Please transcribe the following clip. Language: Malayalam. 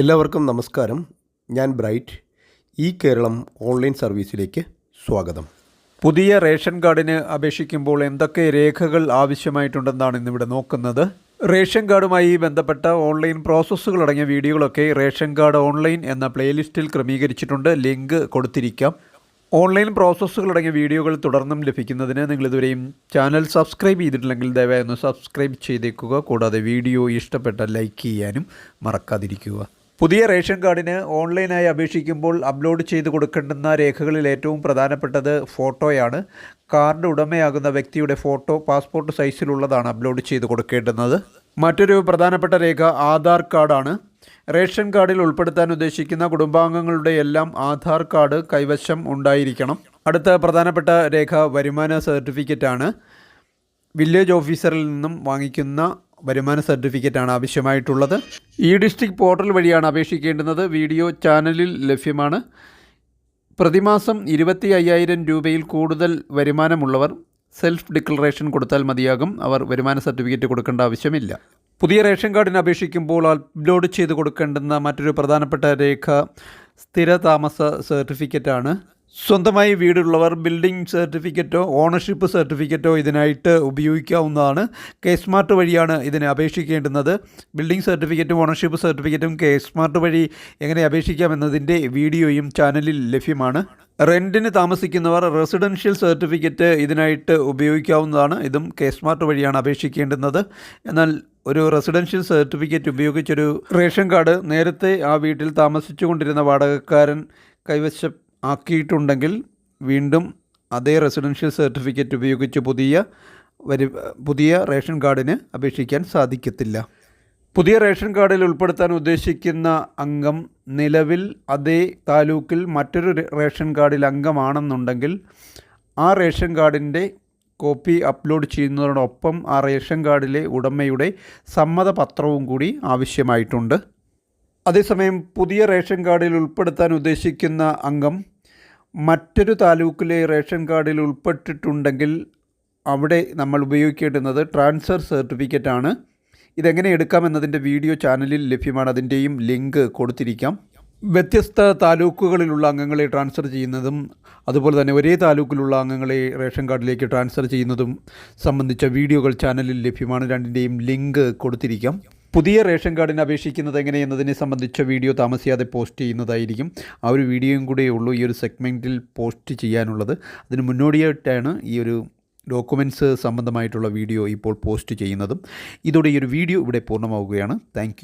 എല്ലാവർക്കും നമസ്കാരം. ഞാൻ ബ്രൈറ്റ്. ഈ കേരളം ഓൺലൈൻ സർവീസിലേക്ക് സ്വാഗതം. പുതിയ റേഷൻ കാർഡിന് അപേക്ഷിക്കുമ്പോൾ എന്തൊക്കെ രേഖകൾ ആവശ്യമായിട്ടുണ്ടെന്നാണ് ഇന്നിവിടെ നോക്കുന്നത്. റേഷൻ കാർഡുമായി ബന്ധപ്പെട്ട ഓൺലൈൻ പ്രോസസ്സുകൾ അടങ്ങിയ വീഡിയോകളൊക്കെ റേഷൻ കാർഡ് ഓൺലൈൻ എന്ന പ്ലേലിസ്റ്റിൽ ക്രമീകരിച്ചിട്ടുണ്ട്. ലിങ്ക് കൊടുത്തിരിക്കാം. ഓൺലൈൻ പ്രോസസ്സുകൾ അടങ്ങിയ വീഡിയോകൾ തുടർന്നും ലഭിക്കുന്നതിന് നിങ്ങൾ ഇതുവരെയും ചാനൽ സബ്സ്ക്രൈബ് ചെയ്തിട്ടില്ലെങ്കിൽ ദയവായി ഒന്ന് സബ്സ്ക്രൈബ് ചെയ്തേക്കുക. കൂടാതെ വീഡിയോ ഇഷ്ടപ്പെട്ട ലൈക്ക് ചെയ്യാനും മറക്കാതിരിക്കുക. പുതിയ റേഷൻ കാർഡിന് ഓൺലൈനായി അപേക്ഷിക്കുമ്പോൾ അപ്ലോഡ് ചെയ്ത് കൊടുക്കേണ്ടുന്ന രേഖകളിൽ ഏറ്റവും പ്രധാനപ്പെട്ടത് ഫോട്ടോയാണ്. കാർഡ് ഉടമയാകുന്ന വ്യക്തിയുടെ ഫോട്ടോ പാസ്പോർട്ട് സൈസിലുള്ളതാണ് അപ്ലോഡ് ചെയ്ത് കൊടുക്കേണ്ടുന്നത്. മറ്റൊരു പ്രധാനപ്പെട്ട രേഖ ആധാർ കാർഡാണ്. റേഷൻ കാർഡിൽ ഉൾപ്പെടുത്താൻ ഉദ്ദേശിക്കുന്ന കുടുംബാംഗങ്ങളുടെ എല്ലാം ആധാർ കാർഡ് കൈവശം ഉണ്ടായിരിക്കണം. അടുത്ത പ്രധാനപ്പെട്ട രേഖ വരുമാന സർട്ടിഫിക്കറ്റാണ്. വില്ലേജ് ഓഫീസറിൽ നിന്നും വാങ്ങിക്കുന്ന വരുമാന സർട്ടിഫിക്കറ്റാണ് ആവശ്യമായിട്ടുള്ളത്. ഇ ഡിസ്ട്രിക്ട് പോർട്ടൽ വഴിയാണ് അപേക്ഷിക്കേണ്ടുന്നത്. വീഡിയോ ചാനലിൽ ലഭ്യമാണ്. പ്രതിമാസം ഇരുപത്തി അയ്യായിരം രൂപയിൽ കൂടുതൽ വരുമാനമുള്ളവർ സെൽഫ് ഡിക്ലറേഷൻ കൊടുത്താൽ മതിയാകും. അവർ വരുമാന സർട്ടിഫിക്കറ്റ് കൊടുക്കേണ്ട ആവശ്യമില്ല. പുതിയ റേഷൻ കാർഡിന് അപേക്ഷിക്കുമ്പോൾ അപ്ലോഡ് ചെയ്ത് കൊടുക്കേണ്ടുന്ന മറ്റൊരു പ്രധാനപ്പെട്ട രേഖ സ്ഥിര താമസ സർട്ടിഫിക്കറ്റാണ്. സ്വന്തമായി വീടുള്ളവർ ബിൽഡിംഗ് സർട്ടിഫിക്കറ്റോ ഓണർഷിപ്പ് സർട്ടിഫിക്കറ്റോ ഇതിനായിട്ട് ഉപയോഗിക്കാവുന്നതാണ്. കെ സ്മാർട്ട് വഴിയാണ് ഇതിനെ അപേക്ഷിക്കേണ്ടുന്നത്. ബിൽഡിംഗ് സർട്ടിഫിക്കറ്റും ഓണർഷിപ്പ് സർട്ടിഫിക്കറ്റും കെ സ്മാർട്ട് വഴി എങ്ങനെ അപേക്ഷിക്കാമെന്നതിന്റെ വീഡിയോയും ചാനലിൽ ലഭ്യമാണ്. റെന്റിന് താമസിക്കുന്നവർ റെസിഡൻഷ്യൽ സർട്ടിഫിക്കറ്റ് ഇതിനായിട്ട് ഉപയോഗിക്കാവുന്നതാണ്. ഇതും കെ സ്മാർട്ട് വഴിയാണ് അപേക്ഷിക്കേണ്ടുന്നത്. എന്നാൽ ഒരു റെസിഡൻഷ്യൽ സർട്ടിഫിക്കറ്റ് ഉപയോഗിച്ചൊരു റേഷൻ കാർഡ് നേരത്തെ ആ വീട്ടിൽ താമസിച്ചു കൊണ്ടിരുന്ന വാടകക്കാരൻ കൈവശം ആക്കിയിട്ടുണ്ടെങ്കിൽ വീണ്ടും അതേ റെസിഡൻഷ്യൽ സർട്ടിഫിക്കറ്റ് ഉപയോഗിച്ച് പുതിയ വരി പുതിയ റേഷൻ കാർഡിന് അപേക്ഷിക്കാൻ സാധിക്കത്തില്ല. പുതിയ റേഷൻ കാർഡിൽ ഉൾപ്പെടുത്താൻ ഉദ്ദേശിക്കുന്ന അംഗം നിലവിൽ അതേ താലൂക്കിൽ മറ്റൊരു റേഷൻ കാർഡിൽ അംഗമാണെന്നുണ്ടെങ്കിൽ ആ റേഷൻ കാർഡിന്റെ കോപ്പി അപ്ലോഡ് ചെയ്യുന്നതോടൊപ്പം ആ റേഷൻ കാർഡിലെ ഉടമയുടെ സമ്മതപത്രവും കൂടി ആവശ്യമായിട്ടുണ്ട്. അതേസമയം പുതിയ റേഷൻ കാർഡിൽ ഉൾപ്പെടുത്താൻ ഉദ്ദേശിക്കുന്ന അംഗം മറ്റൊരു താലൂക്കിലെ റേഷൻ കാർഡിൽ ഉൾപ്പെട്ടിട്ടുണ്ടെങ്കിൽ അവിടെ നമ്മൾ ഉപയോഗിക്കേണ്ടുന്നത് ട്രാൻസ്ഫർ സർട്ടിഫിക്കറ്റ് ആണ്. ഇതെങ്ങനെ എടുക്കാമെന്നതിന്റെ വീഡിയോ ചാനലിൽ ലഭ്യമാണ്. അതിന്റെയും ലിങ്ക് കൊടുത്തിരിക്കാം. വ്യത്യസ്ത താലൂക്കുകളിലുള്ള അംഗങ്ങളെ ട്രാൻസ്ഫർ ചെയ്യുന്നതും അതുപോലെ തന്നെ ഒരേ താലൂക്കിലുള്ള അംഗങ്ങളെ റേഷൻ കാർഡിലേക്ക് ട്രാൻസ്ഫർ ചെയ്യുന്നതും സംബന്ധിച്ച വീഡിയോകൾ ചാനലിൽ ലഭ്യമാണ്. രണ്ടിന്റെയും ലിങ്ക് കൊടുത്തിരിക്കാം. പുതിയ റേഷൻ കാർഡിന് അപേക്ഷിക്കുന്നത് എങ്ങനെയെന്നതിനെ സംബന്ധിച്ച വീഡിയോ താമസിയാതെ പോസ്റ്റ് ചെയ്യുന്നതായിരിക്കും. ആ ഒരു വീഡിയോയും കൂടെ ഉള്ളൂ ഈ ഒരു സെഗ്മെന്റിൽ പോസ്റ്റ് ചെയ്യാനുള്ളത്. അതിന് മുന്നോടിയായിട്ടാണ് ഈ ഒരു ഡോക്യുമെന്റ്സ് സംബന്ധമായിട്ടുള്ള വീഡിയോ ഇപ്പോൾ പോസ്റ്റ് ചെയ്യുന്നതും. ഇതോടെ ഈ ഒരു വീഡിയോ ഇവിടെ പൂർണമാവുകയാണ്. താങ്ക്